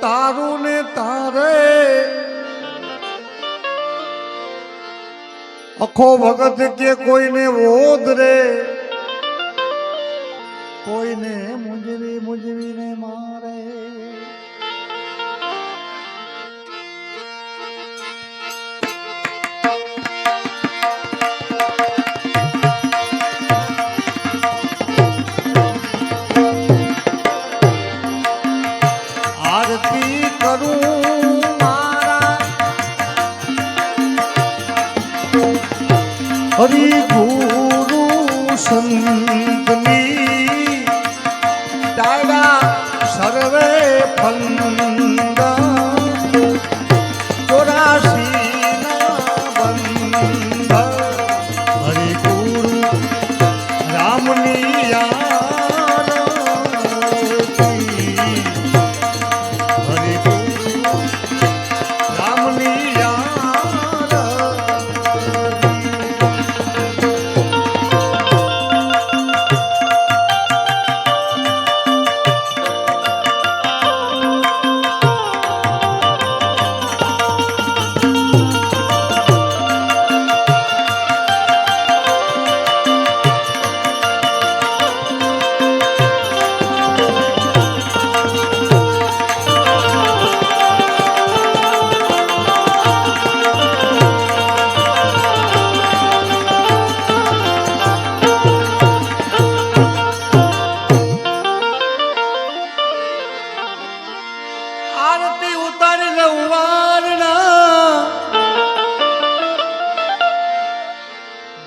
તારું ને તારે અખો ભગત કે કોઈને ઓધ રે કોઈને મુંજવી ને મારે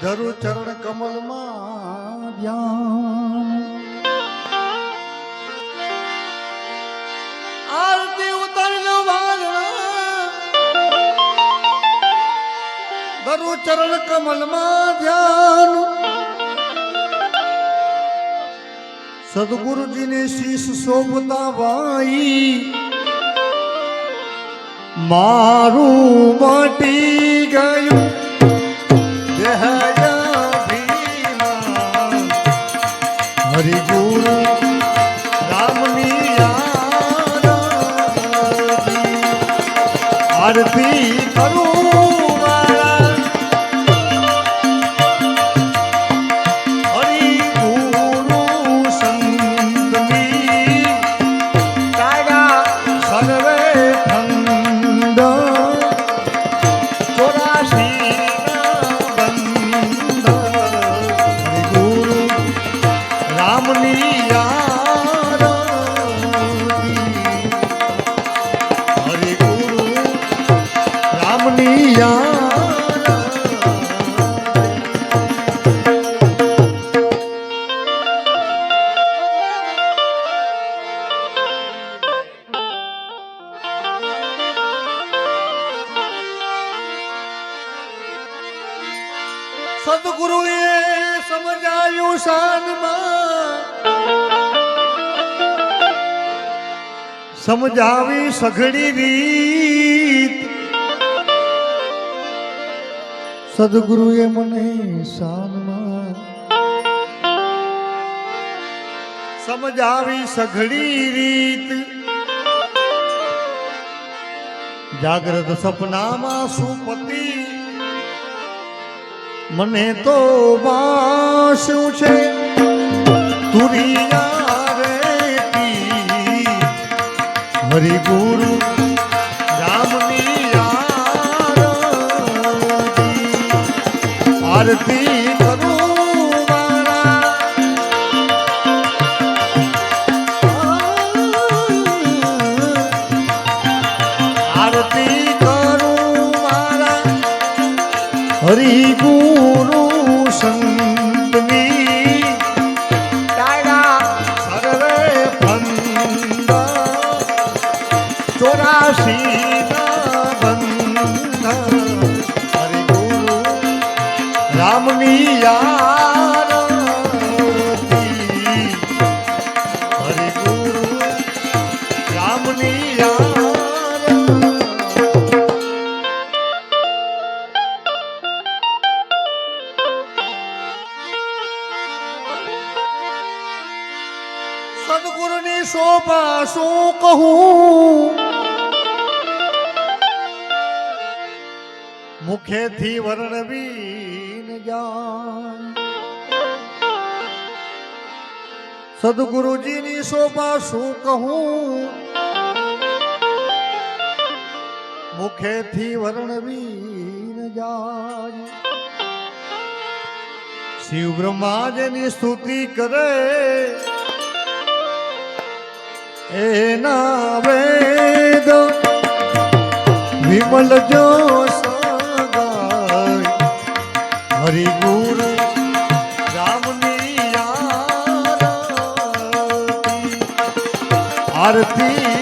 ધરુ ચરણ કમલમાં ધ્યાન. આરતી ઉતરણ ધરુ ચરણ કમલમાં ધ્યાન. સદગુરુજીને શીશ શોભતા ભાઈ મારું મટી ગયું. है સમજાવી સઘળી રીત. સદગુરુએ મને સાનમાં સમજાવી સઘળી રીત. જાગ્રત સપનામાં સુપતિ મને તો વાસ્યું છે. તુરિયા ચોરાશી બંધ હરે ગુરુ રામની યારતી હરિ ગુરુ યાર. શું કહું? મુખેથી વર્ણવી જાય સદગુરુજીની શોભા શું કહું? મુખેથી વર્ણવી ન જાય શિવ બ્રહ્માજની સ્તુતિ કરે. એના વેદ વિમલ જો હરિ ગુરુ આરતી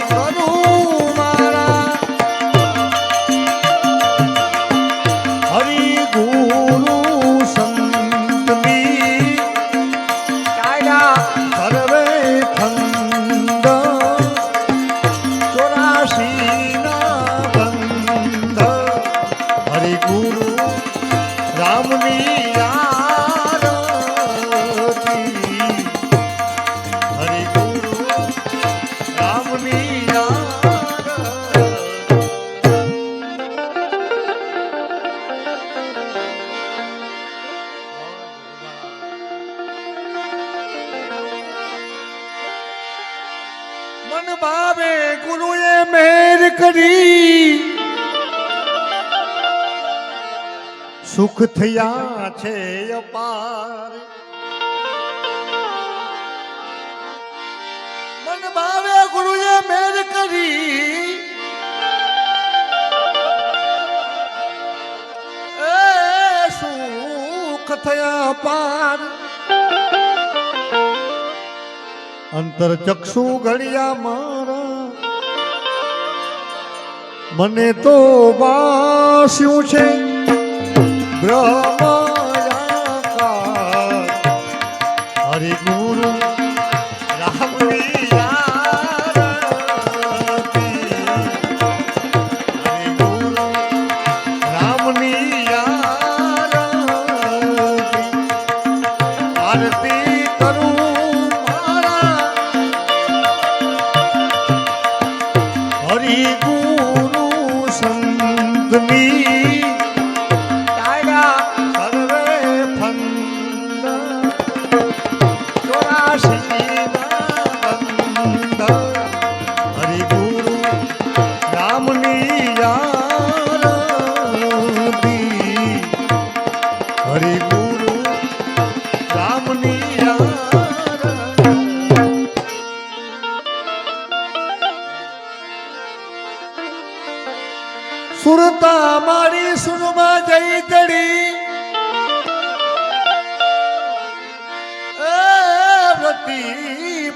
સુખ થયા છે અપાર. મન ભાવે ગુરુએ મેર કરી. એ સુખ થયા પાર અંતર ચક્ષુ ઘડિયા મારા. મને તો વાસ્યું છે. ব্রহ্ম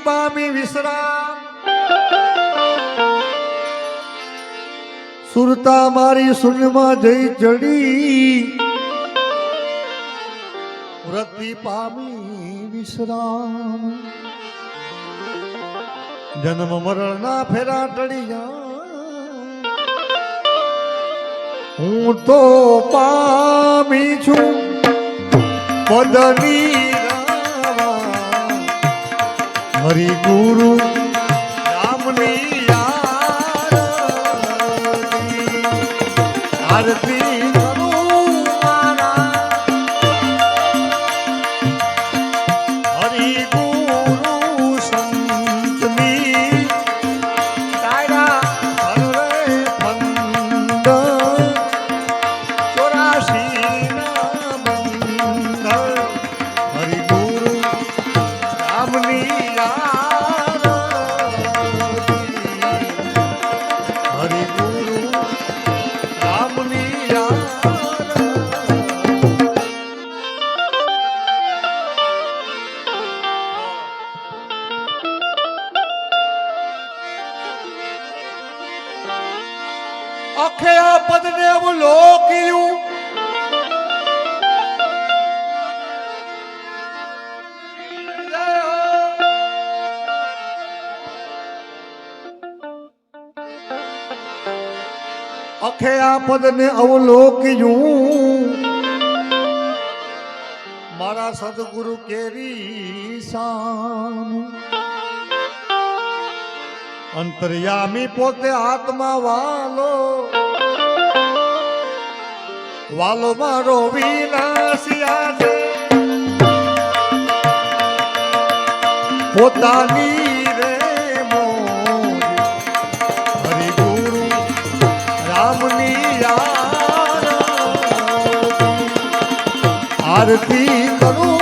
પામી વિશ્રામ સુરતા મારી સુનમાં જઈ ચડી વ્રતી પામી વિશ્રામ જન્મ મરણના ફેરા ટળી જા હું તો પામી છું પદની હરિ ગુરુ રામની આરતી અખે આ પદને અવલોક્યું. મારા સદગુરુ કેરી અંતર્યામી પોતે આત્મા વાલો. વાલો મારો વિનાશિયા પોતાની આરતી કરું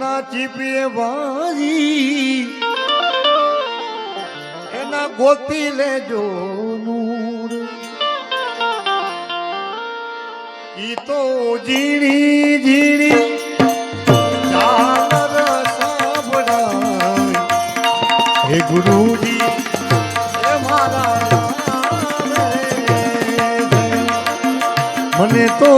ના ચીપીએ વારી, એના ગોતી લેજો નૂર. ઈ તો ઝીણી ઝીણી હે ગુરુજી, હે મારા મને તો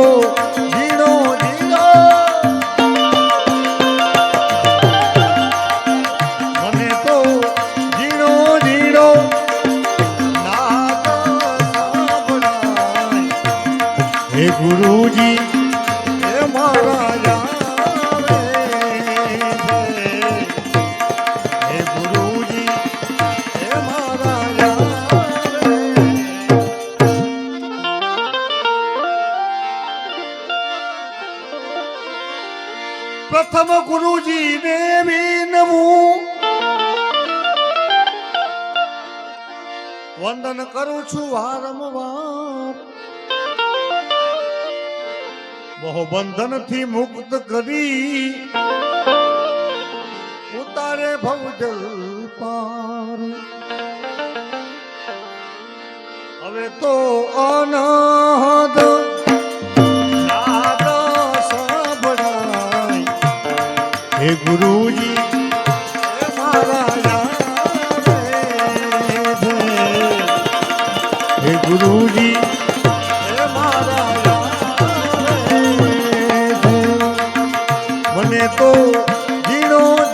થી મુક્ત કરી. ઉતારે ભવજલ પાર. હવે તો અનાદ હે ગુરુજી હે ગુરુજી 나로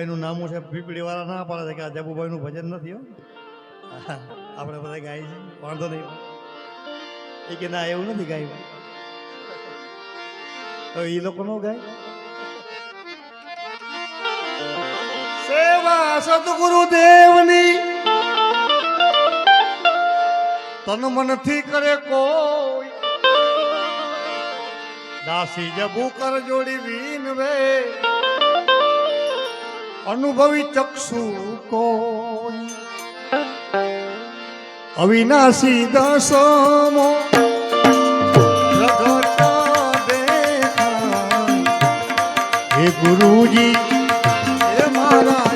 આ નું નામું છે પીપળી વાળા ના પાડે છે કે આ જબુભાઈ નું ભજન નથી આપણે બધા ગાય છે વાંધો નહીં. એ કે ના, એવું નથી ગાય. તો એ લોકો નો ગાય. સેવા સદગુરુ દેવની. તન મનથી કરે કોઈ. દાસી જબુ કર જોડી વીનવે અનુભવી ચક્ષુ કોઈ. અવિનાશી દસમો હે ગુરુજી હે મારા